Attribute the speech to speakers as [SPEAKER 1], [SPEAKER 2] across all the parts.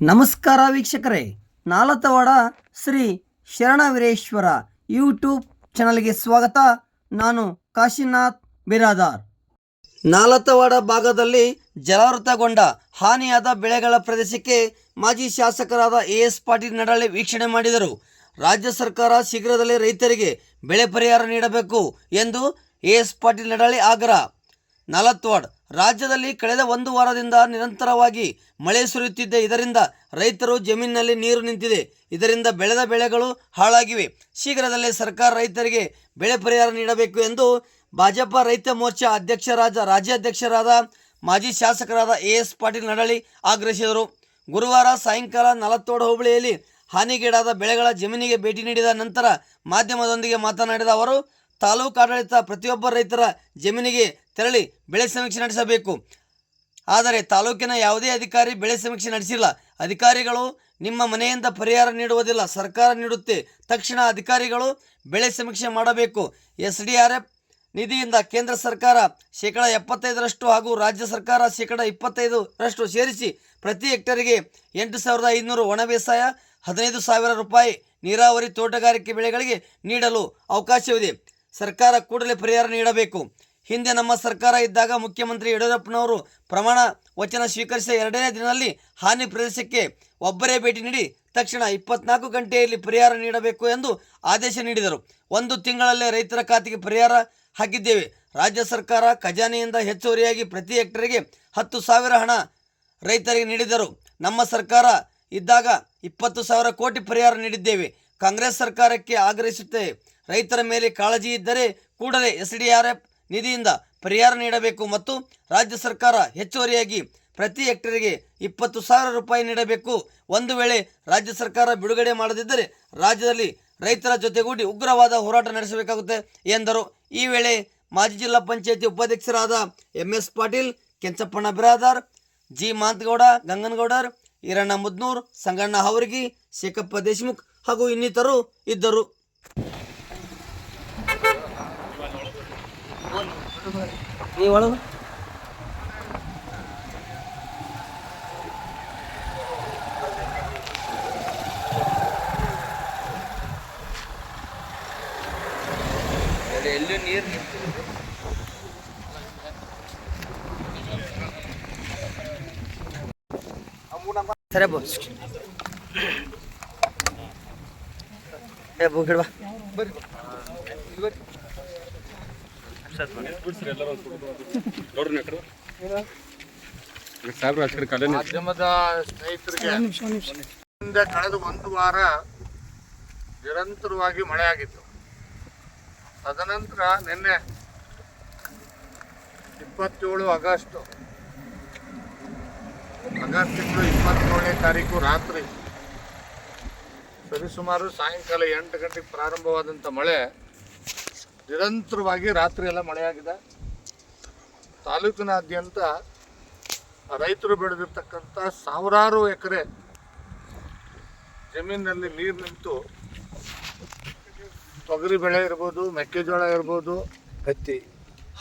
[SPEAKER 1] ನಮಸ್ಕಾರ ವೀಕ್ಷಕರೇ. ನಾಲತವಾಡ ಶ್ರೀ ಶರಣ ಶರಣವೀರೇಶ್ವರ ಯೂಟ್ಯೂಬ್ ಚಾನಲ್ಗೆ ಸ್ವಾಗತ. ನಾನು ಕಾಶಿನಾಥ್ ಬಿರಾದಾರ್. ನಾಲತವಾಡ ಭಾಗದಲ್ಲಿ ಜಲಾವೃತಗೊಂಡ ಹಾನಿಯಾದ ಬೆಳೆಗಳ ಪ್ರದೇಶಕ್ಕೆ ಮಾಜಿ ಶಾಸಕರಾದ ಎ ಎಸ್ ಪಾಟೀಲ್ ನಡಾಳೆ ವೀಕ್ಷಣೆ ಮಾಡಿದರು. ರಾಜ್ಯ ಸರ್ಕಾರ ಶೀಘ್ರದಲ್ಲೇ ರೈತರಿಗೆ ಬೆಳೆ ಪರಿಹಾರ ನೀಡಬೇಕು ಎಂದು ಎ ಎಸ್ ಪಾಟೀಲ್ ನಡಾಳೆ ಆಗ್ರಹ. ನಾಲತ್ವಾಡ್ ರಾಜ್ಯದಲ್ಲಿ ಕಳೆದ ಒಂದು ವಾರದಿಂದ ನಿರಂತರವಾಗಿ ಮಳೆ ಸುರಿಯುತ್ತಿದ್ದ ಇದರಿಂದ ರೈತರು ಜಮೀನಿನಲ್ಲಿ ನೀರು ನಿಂತಿದೆ. ಇದರಿಂದ ಬೆಳೆದ ಬೆಳೆಗಳು ಹಾಳಾಗಿವೆ. ಶೀಘ್ರದಲ್ಲೇ ಸರ್ಕಾರ ರೈತರಿಗೆ ಬೆಳೆ ಪರಿಹಾರ ನೀಡಬೇಕು ಎಂದು ಭಾಜಪ ರೈತ ಮೋರ್ಚಾ ಅಧ್ಯಕ್ಷರಾದ ರಾಜ್ಯಾಧ್ಯಕ್ಷರಾದ ಮಾಜಿ ಶಾಸಕರಾದ ಎ ಎಸ್ ಪಾಟೀಲ್ ನಡಳಿ ಆಗ್ರಹಿಸಿದರು. ಗುರುವಾರ ಸಾಯಂಕಾಲ ನಲತ್ತೋಡು ಹೋಬಳಿಯಲ್ಲಿ ಹಾನಿಗೀಡಾದ ಬೆಳೆಗಳ ಜಮೀನಿಗೆ ಭೇಟಿ ನೀಡಿದ ನಂತರ ಮಾಧ್ಯಮದೊಂದಿಗೆ ಮಾತನಾಡಿದ ಅವರು, ತಾಲೂಕು ಆಡಳಿತ ಪ್ರತಿಯೊಬ್ಬ ರೈತರ ಜಮೀನಿಗೆ ತೆರಳಿ ಬೆಳೆ ಸಮೀಕ್ಷೆ ನಡೆಸಬೇಕು. ಆದರೆ ತಾಲೂಕಿನ ಯಾವುದೇ ಅಧಿಕಾರಿ ಬೆಳೆ ಸಮೀಕ್ಷೆ ನಡೆಸಿಲ್ಲ. ಅಧಿಕಾರಿಗಳು ನಿಮ್ಮ ಮನೆಯಿಂದ ಪರಿಹಾರ ನೀಡುವುದಿಲ್ಲ. ಸರ್ಕಾರ ನೀಡುತ್ತೆ. ತಕ್ಷಣ ಅಧಿಕಾರಿಗಳು ಬೆಳೆ ಸಮೀಕ್ಷೆ ಮಾಡಬೇಕು. ಎಸ್ ಡಿ ಆರ್ ಎಫ್ ನಿಧಿಯಿಂದ ಕೇಂದ್ರ ಸರ್ಕಾರ ಶೇಕಡ ಎಪ್ಪತ್ತೈದರಷ್ಟು ಹಾಗೂ ರಾಜ್ಯ ಸರ್ಕಾರ ಶೇಕಡ ಇಪ್ಪತ್ತೈದರಷ್ಟು ಸೇರಿಸಿ ಪ್ರತಿ ಹೆಕ್ಟರಿಗೆ ಎಂಟು ಸಾವಿರದ ಐದುನೂರು ಒಣ ಬೇಸಾಯ, ಹದಿನೈದು ಸಾವಿರ ರೂಪಾಯಿ ನೀರಾವರಿ ತೋಟಗಾರಿಕೆ ಬೆಳೆಗಳಿಗೆ ನೀಡಲು ಅವಕಾಶವಿದೆ. ಸರ್ಕಾರ ಕೂಡಲೇ ಪರಿಹಾರ ನೀಡಬೇಕು. ಹಿಂದೆ ನಮ್ಮ ಸರ್ಕಾರ ಇದ್ದಾಗ ಮುಖ್ಯಮಂತ್ರಿ ಯಡಿಯೂರಪ್ಪನವರು ಪ್ರಮಾಣ ವಚನ ಸ್ವೀಕರಿಸಿದ ಎರಡನೇ ದಿನದಲ್ಲಿ ಹಾನಿ ಪ್ರದೇಶಕ್ಕೆ ಒಬ್ಬರೇ ಭೇಟಿ ನೀಡಿ ತಕ್ಷಣ ಇಪ್ಪತ್ನಾಲ್ಕು ಗಂಟೆಯಲ್ಲಿ ಪರಿಹಾರ ನೀಡಬೇಕು ಎಂದು ಆದೇಶ ನೀಡಿದರು. ಒಂದು ತಿಂಗಳಲ್ಲೇ ರೈತರ ಖಾತೆಗೆ ಪರಿಹಾರ ಹಾಕಿದ್ದೇವೆ. ರಾಜ್ಯ ಸರ್ಕಾರ ಖಜಾನೆಯಿಂದ ಹೆಚ್ಚುವರಿಯಾಗಿ ಪ್ರತಿ ಹೆಕ್ಟರ್ಗೆ ಹತ್ತು ಸಾವಿರ ಹಣ ರೈತರಿಗೆ ನೀಡಿದರು. ನಮ್ಮ ಸರ್ಕಾರ ಇದ್ದಾಗ ಇಪ್ಪತ್ತು ಸಾವಿರ ಕೋಟಿ ಪರಿಹಾರ ನೀಡಿದ್ದೇವೆ. ಕಾಂಗ್ರೆಸ್ ಸರ್ಕಾರಕ್ಕೆ ಆಗ್ರಹಿಸುತ್ತೇವೆ. ರೈತರ ಮೇಲೆ ಕಾಳಜಿ ಇದ್ದರೆ ಕೂಡಲೇ ಎಸ್ ಡಿ ಆರ್ ಎಫ್ ನಿಧಿಯಿಂದ ಪರಿಹಾರ ನೀಡಬೇಕು ಮತ್ತು ರಾಜ್ಯ ಸರ್ಕಾರ ಹೆಚ್ಚುವರಿಯಾಗಿ ಪ್ರತಿ ಹೆಕ್ಟರ್ಗೆ ಇಪ್ಪತ್ತು ಸಾವಿರ ರೂಪಾಯಿ ನೀಡಬೇಕು. ಒಂದು ವೇಳೆ ರಾಜ್ಯ ಸರ್ಕಾರ ಬಿಡುಗಡೆ ಮಾಡದಿದ್ದರೆ ರಾಜ್ಯದಲ್ಲಿ ರೈತರ ಜೊತೆಗೂಡಿ ಉಗ್ರವಾದ ಹೋರಾಟ ನಡೆಸಬೇಕಾಗುತ್ತೆ ಎಂದರು. ಈ ವೇಳೆ ಮಾಜಿ ಜಿಲ್ಲಾ ಪಂಚಾಯತಿ ಉಪಾಧ್ಯಕ್ಷರಾದ M S Patil, Kenchappanna Biradar, G Manthagowda, Ganganagowdar, Iranna Mudnur, Sanganna Havargi, Shekhappa Deshmukh ಹಾಗೂ ಇನ್ನಿತರು ಇದ್ದರು. ಈ ಒಳಗೆ
[SPEAKER 2] ಎಲ್ಲೂ ನೀರು
[SPEAKER 1] ಸರಿ ಬೋ. ಏ ಬೋ. ಹಿಡ್ಬಾ
[SPEAKER 3] ಮಾಧ್ಯಮದ ಸ್ನೇಹಿತರಿಗೆ ಹಿಂದೆ ಕಳೆದ ಒಂದು ವಾರ ನಿರಂತರವಾಗಿ ಮಳೆ ಆಗಿತ್ತು ತದನಂತರ ನಿನ್ನೆ ಇಪ್ಪತ್ತೇಳು ಆಗಸ್ಟ್ ಆಗಸ್ಟ್ ತಿಂಗಳು ಇಪ್ಪತ್ತೇಳನೇ ತಾರೀಕು ರಾತ್ರಿ ಸರಿಸುಮಾರು ಸಾಯಂಕಾಲ ಎಂಟು ಗಂಟೆಗೆ ಪ್ರಾರಂಭವಾದಂಥ ಮಳೆ ನಿರಂತರವಾಗಿ ರಾತ್ರಿ ಎಲ್ಲ ಮಳೆಯಾಗಿದೆ. ತಾಲೂಕಿನಾದ್ಯಂತ ರೈತರು ಬೆಳೆದಿರ್ತಕ್ಕಂಥ ಸಾವಿರಾರು ಎಕರೆ ಜಮೀನಿನಲ್ಲಿ ನೀರು ನಿಂತು ತೊಗರಿ ಬೆಳೆ ಇರ್ಬೋದು ಮೆಕ್ಕೆಜೋಳ ಇರ್ಬೋದು ಹತ್ತಿ.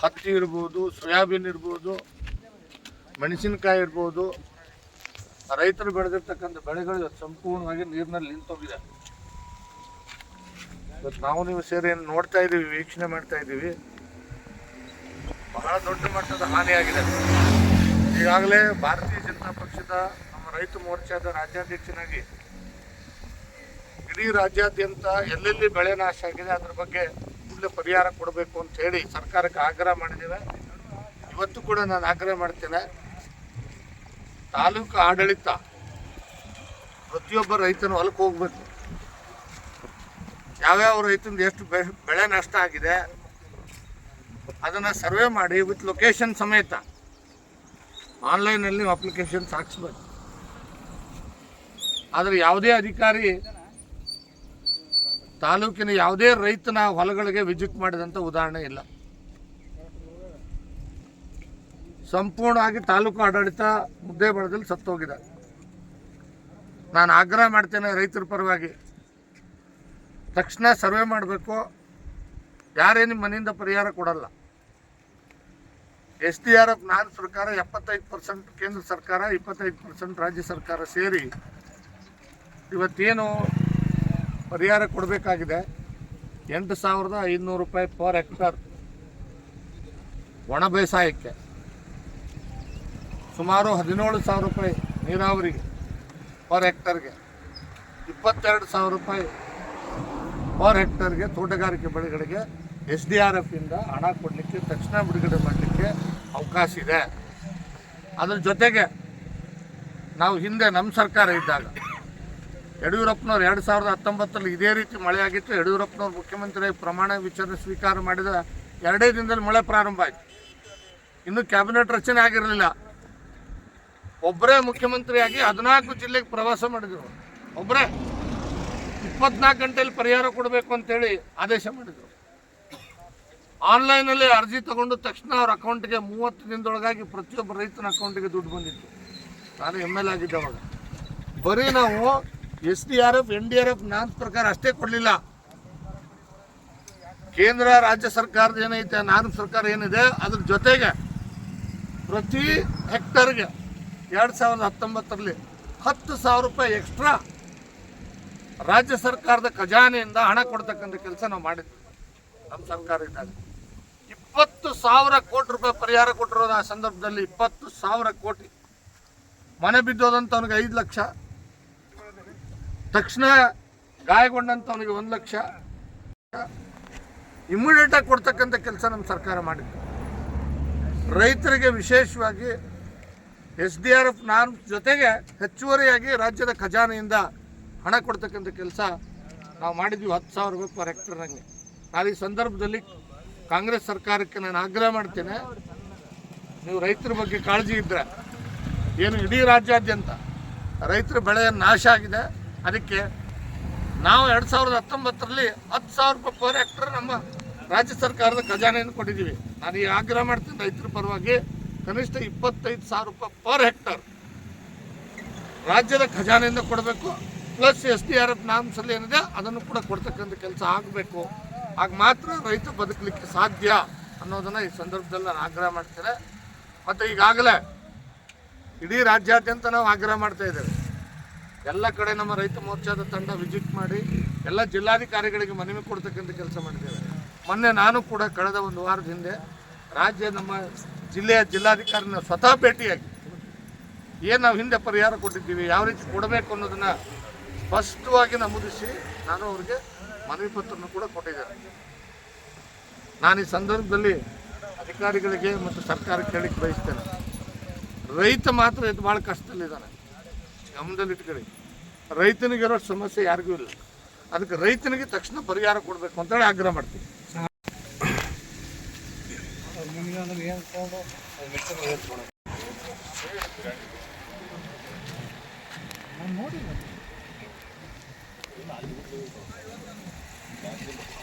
[SPEAKER 3] ಹತ್ತಿ ಇರ್ಬೋದು ಸೋಯಾಬೀನ್ ಇರ್ಬೋದು ಮೆಣಸಿನಕಾಯಿ ಇರ್ಬೋದು. ರೈತರು ಬೆಳೆದಿರ್ತಕ್ಕಂಥ ಬೆಳೆಗಳು ಸಂಪೂರ್ಣವಾಗಿ ನೀರಿನಲ್ಲಿ ನಿಂತೋಗಿದೆ. ಇವತ್ತು ನಾವು ನೀವು ಸೇರಿ ನೋಡ್ತಾ ಇದ್ದೀವಿ ವೀಕ್ಷಣೆ ಮಾಡ್ತಾ ಇದ್ದೀವಿ ಬಹಳ ದೊಡ್ಡ ಮಟ್ಟದ ಹಾನಿಯಾಗಿದೆ. ಈಗಾಗಲೇ ಭಾರತೀಯ ಜನತಾ ಪಕ್ಷದ ನಮ್ಮ ರೈತ ಮೋರ್ಚಾದ ರಾಜ್ಯಾಧ್ಯಕ್ಷನಾಗಿ ಇಡೀ ರಾಜ್ಯಾದ್ಯಂತ ಎಲ್ಲೆಲ್ಲಿ ಬೆಳೆ ನಾಶ ಆಗಿದೆ, ಅದ್ರ ಬಗ್ಗೆ ಕೂಡಲೇ ಪರಿಹಾರ ಕೊಡಬೇಕು ಅಂತ ಹೇಳಿ ಸರ್ಕಾರಕ್ಕೆ ಆಗ್ರಹ ಮಾಡಿದ್ದೇವೆ. ಇವತ್ತು ಕೂಡ ನಾನು ಆಗ್ರಹ ಮಾಡ್ತೇನೆ. ತಾಲೂಕು ಆಡಳಿತ ಪ್ರತಿಯೊಬ್ಬ ರೈತನು ಹೊಲಕ್ಕೆ ಹೋಗ್ಬೇಕು. ಯಾವ್ಯಾವ ರೈತಂದು ಎಷ್ಟು ಬೆಳೆ ನಷ್ಟ ಆಗಿದೆ, ಅದನ್ನು ಸರ್ವೆ ಮಾಡಿ ವಿತ್ ಲೊಕೇಶನ್ ಸಮೇತ. ಆನ್ಲೈನಲ್ಲಿ ನೀವು ಅಪ್ಲಿಕೇಶನ್ಸ್ ಹಾಕ್ಸ್ಬೇಕು ಆದರೆ ಯಾವುದೇ ಅಧಿಕಾರಿ ತಾಲೂಕಿನ ಯಾವುದೇ ರೈತನ ಹೊಲಗಳಿಗೆ ವಿಸಿಟ್ ಮಾಡಿದಂಥ ಉದಾಹರಣೆ ಇಲ್ಲ. ಸಂಪೂರ್ಣವಾಗಿ ತಾಲೂಕು ಆಡಳಿತ ಮುದ್ದೆ ಬಳದಲ್ಲಿ ಸತ್ತೋಗಿದೆ. ನಾನು ಆಗ್ರಹ ಮಾಡ್ತೇನೆ ರೈತರ ಪರವಾಗಿ. ತಕ್ಷಣ ಸರ್ವೆ ಮಾಡಬೇಕು. ಯಾರೇ ನಿಮ್ಮ ಮನೆಯಿಂದ ಪರಿಹಾರ ಕೊಡಲ್ಲ. ಎಸ್ ಡಿ ಆರ್ ಎಫ್ ನಾನ್ ಸರ್ಕಾರ ಎಪ್ಪತ್ತೈದು ಪರ್ಸೆಂಟ್, ಕೇಂದ್ರ ಸರ್ಕಾರ ಇಪ್ಪತ್ತೈದು ಪರ್ಸೆಂಟ್, ರಾಜ್ಯ ಸರ್ಕಾರ ಸೇರಿ ಇವತ್ತೇನು ಪರಿಹಾರ ಕೊಡಬೇಕಾಗಿದೆ? ಎಂಟು ಸಾವಿರದ ಐದುನೂರು ರೂಪಾಯಿ ಪರ್ ಹೆಕ್ಟರ್ ಒಣ ಬೇಸಾಯಕ್ಕೆ. ಸುಮಾರು ಹದಿನೇಳು ಸಾವಿರ ರೂಪಾಯಿ ನೀರಾವರಿಗೆ ಪರ್ ಹೆಕ್ಟರ್ಗೆ. ಇಪ್ಪತ್ತೆರಡು ಸಾವಿರ ರೂಪಾಯಿ ಪರ್ ಹೆಕ್ಟರ್ಗೆ ತೋಟಗಾರಿಕೆ ಬೆಳೆಗಳಿಗೆ ಎಸ್ ಡಿ ಆರ್ ಎಫ್ ಇಂದ ಹಣ ಕೊಡಲಿಕ್ಕೆ, ತಕ್ಷಣ ಬಿಡುಗಡೆ ಮಾಡಲಿಕ್ಕೆ ಅವಕಾಶ ಇದೆ. ಅದ್ರ ಜೊತೆಗೆ ನಾವು ಹಿಂದೆ ನಮ್ಮ ಸರ್ಕಾರ ಇದ್ದಾಗ ಯಡಿಯೂರಪ್ಪನವ್ರು ಎರಡು ಸಾವಿರದ ಹತ್ತೊಂಬತ್ತರಲ್ಲಿ ಇದೇ ರೀತಿ ಮಳೆ ಆಗಿತ್ತು. ಯಡಿಯೂರಪ್ಪನವ್ರು ಮುಖ್ಯಮಂತ್ರಿಯಾಗಿ ಪ್ರಮಾಣ ವಿಚಾರ ಸ್ವೀಕಾರ ಮಾಡಿದ ಎರಡೇ ದಿನದಲ್ಲಿ ಮಳೆ ಪ್ರಾರಂಭ ಆಯಿತು. ಇನ್ನು ಕ್ಯಾಬಿನೆಟ್ ರಚನೆ ಆಗಿರಲಿಲ್ಲ. ಒಬ್ಬರೇ ಮುಖ್ಯಮಂತ್ರಿಯಾಗಿ ಹದಿನಾಲ್ಕು ಜಿಲ್ಲೆಗೆ ಪ್ರವಾಸ ಮಾಡಿದರು. ಒಬ್ಬರೇ ಇಪ್ಪತ್ನಾಲ್ಕು ಗಂಟೆಯಲ್ಲಿ ಪರಿಹಾರ ಕೊಡಬೇಕು ಅಂತೇಳಿ ಆದೇಶ ಮಾಡಿದರು. ಆನ್ಲೈನಲ್ಲಿ ಅರ್ಜಿ ತಗೊಂಡು ತಕ್ಷಣ ಅವ್ರ ಅಕೌಂಟ್ಗೆ ಮೂವತ್ತು ದಿನದೊಳಗಾಗಿ ಪ್ರತಿಯೊಬ್ಬ ರೈತನ ಅಕೌಂಟಿಗೆ ದುಡ್ಡು ಬಂದಿತ್ತು. ನಾನು ಎಂ ಎಲ್ ಆಗಿದ್ದೆ ಬರೀ ನಾವು S D R F, N D R F, ನಾನ್ ಪ್ರಕಾರ ಅಷ್ಟೇ ಕೊಡಲಿಲ್ಲ. ಕೇಂದ್ರ, ರಾಜ್ಯ ಸರ್ಕಾರದ ಏನೈತೆ, ನಾನು ಸರ್ಕಾರ ಏನಿದೆ, ಅದ್ರ ಜೊತೆಗೆ ಪ್ರತಿ ಹೆಕ್ಟರ್ಗೆ ಎರಡು ಸಾವಿರದ ಹತ್ತೊಂಬತ್ತರಲ್ಲಿ ಹತ್ತು ಸಾವಿರ ರೂಪಾಯಿ ಎಕ್ಸ್ಟ್ರಾ ರಾಜ್ಯ ಸರ್ಕಾರದ ಖಜಾನೆಯಿಂದ ಹಣ ಕೊಡ್ತಕ್ಕಂಥ ಕೆಲಸ ನಾವು ಮಾಡಿದ್ವಿ. ನಮ್ಮ ಸರ್ಕಾರ ಇದ್ದಾಗ. ಇಪ್ಪತ್ತು ಸಾವಿರ ಕೋಟಿ ರೂಪಾಯಿ ಪರಿಹಾರ ಕೊಟ್ಟಿರೋದು ಆ ಸಂದರ್ಭದಲ್ಲಿ ಇಪ್ಪತ್ತು ಸಾವಿರ ಕೋಟಿ. ಮನೆ ಬಿದ್ದೋದಂಥವನಿಗೆ ಐದು ಲಕ್ಷ. ತಕ್ಷಣ ಗಾಯಗೊಂಡಂಥವನಿಗೆ ಒಂದು ಲಕ್ಷ. ಇಮ್ಮಿಡಿಯೇಟಾಗಿ ಕೊಡ್ತಕ್ಕಂಥ ಕೆಲಸ ನಮ್ಮ ಸರ್ಕಾರ ಮಾಡಿತ್ತು. ರೈತರಿಗೆ ವಿಶೇಷವಾಗಿ ಎಸ್ ಡಿ ಆರ್ ಎಫ್ ನಾನ್ ಜೊತೆಗೆ ಹೆಚ್ಚುವರಿಯಾಗಿ ರಾಜ್ಯದ ಖಜಾನೆಯಿಂದ ಹಣ ಕೊಡ್ತಕ್ಕಂಥ ಕೆಲಸ ನಾವು ಮಾಡಿದ್ವಿ ಹತ್ತು ಸಾವಿರ ರೂಪಾಯಿ ಪರ್ ಹೆಕ್ಟರ್ನಂಗೆ ನಾನು ಈ ಸಂದರ್ಭದಲ್ಲಿ ಕಾಂಗ್ರೆಸ್ ಸರ್ಕಾರಕ್ಕೆ ನಾನು ಆಗ್ರಹ ಮಾಡ್ತೇನೆ. ನೀವು ರೈತರ ಬಗ್ಗೆ ಕಾಳಜಿ ಇದ್ದರೆ ಏನು ಇಡೀ ರಾಜ್ಯಾದ್ಯಂತ ರೈತರ ಬೆಳೆ ನಾಶ ಆಗಿದೆ. ಅದಕ್ಕೆ ನಾವು ಎರಡು ಸಾವಿರದ ಹತ್ತೊಂಬತ್ತರಲ್ಲಿ ಹತ್ತು ಸಾವಿರ ರೂಪಾಯಿ ಪರ್ ಹೆಕ್ಟರ್ ನಮ್ಮ ರಾಜ್ಯ ಸರ್ಕಾರದ ಖಜಾನೆಯನ್ನು ಕೊಟ್ಟಿದ್ದೀವಿ. ನಾನು ಈ ಆಗ್ರಹ ಮಾಡ್ತೀನಿ ರೈತರ ಪರವಾಗಿ ಕನಿಷ್ಠ ಇಪ್ಪತ್ತೈದು ಸಾವಿರ ರೂಪಾಯಿ ಪರ್ ಹೆಕ್ಟರ್ ರಾಜ್ಯದ ಖಜಾನೆಯಿಂದ ಕೊಡಬೇಕು. Plus S D R F ನಾಮ್ಸಲ್ಲಿ ಏನಿದೆ, ಅದನ್ನು ಕೂಡ ಕೊಡ್ತಕ್ಕಂಥ ಕೆಲಸ ಆಗಬೇಕು. ಆಗ ಮಾತ್ರ ರೈತ ಬದುಕಲಿಕ್ಕೆ ಸಾಧ್ಯ ಅನ್ನೋದನ್ನು ಈ ಸಂದರ್ಭದಲ್ಲಿ ನಾನು ಆಗ್ರಹ ಮಾಡ್ತೇನೆ. ಮತ್ತು ಈಗಾಗಲೇ ಇಡೀ ರಾಜ್ಯಾದ್ಯಂತ ನಾವು ಆಗ್ರಹ ಮಾಡ್ತಾ ಇದ್ದೇವೆ. ಎಲ್ಲ ಕಡೆ ನಮ್ಮ ರೈತ ಮೋರ್ಚಾದ ತಂಡ ವಿಸಿಟ್ ಮಾಡಿ, ಎಲ್ಲ ಜಿಲ್ಲಾಧಿಕಾರಿಗಳಿಗೆ ಮನವಿ ಕೊಡ್ತಕ್ಕಂಥ ಕೆಲಸ ಮಾಡಿದ್ದೇವೆ. ಮೊನ್ನೆ ನಾನು ಕೂಡ ಕಳೆದ ಒಂದು ವಾರದ ಹಿಂದೆ ರಾಜ್ಯ ನಮ್ಮ ಜಿಲ್ಲೆಯ ಜಿಲ್ಲಾಧಿಕಾರಿನ ಸ್ವತಃ ಭೇಟಿಯಾಗಿ, ಏನು ನಾವು ಹಿಂದೆ ಪರಿಹಾರ ಕೊಟ್ಟಿದ್ದೀವಿ, ಯಾವ ರೀತಿ ಕೊಡಬೇಕು ಅನ್ನೋದನ್ನ ಸ್ಪಷ್ಟವಾಗಿ ನಮೂದಿಸಿ ನಾನು ಅವ್ರಿಗೆ ಮನವಿ ಪತ್ರವನ್ನು ಕೂಡ ಕೊಟ್ಟಿದ್ದೇನೆ. ನಾನು ಈ ಸಂದರ್ಭದಲ್ಲಿ ಅಧಿಕಾರಿಗಳಿಗೆ ಮತ್ತು ಸರ್ಕಾರಕ್ಕೆ ಹೇಳಿಕ್ಕೆ ಬಯಸ್ತೇನೆ. ರೈತ ಮಾತ್ರ ಇದು ಭಾಳ ಕಷ್ಟದಲ್ಲಿದ್ದಾನೆ. ಗಮನದಲ್ಲಿ ಇಟ್ಕೊಳ್ಳಿ. ರೈತನಿಗಿರೋ ಸಮಸ್ಯೆ ಯಾರಿಗೂ ಇಲ್ಲ. ಅದಕ್ಕೆ ರೈತನಿಗೆ ತಕ್ಷಣ ಪರಿಹಾರ ಕೊಡಬೇಕು ಅಂತೇಳಿ ಆಗ್ರಹ ಮಾಡ್ತೀನಿ. Thank you.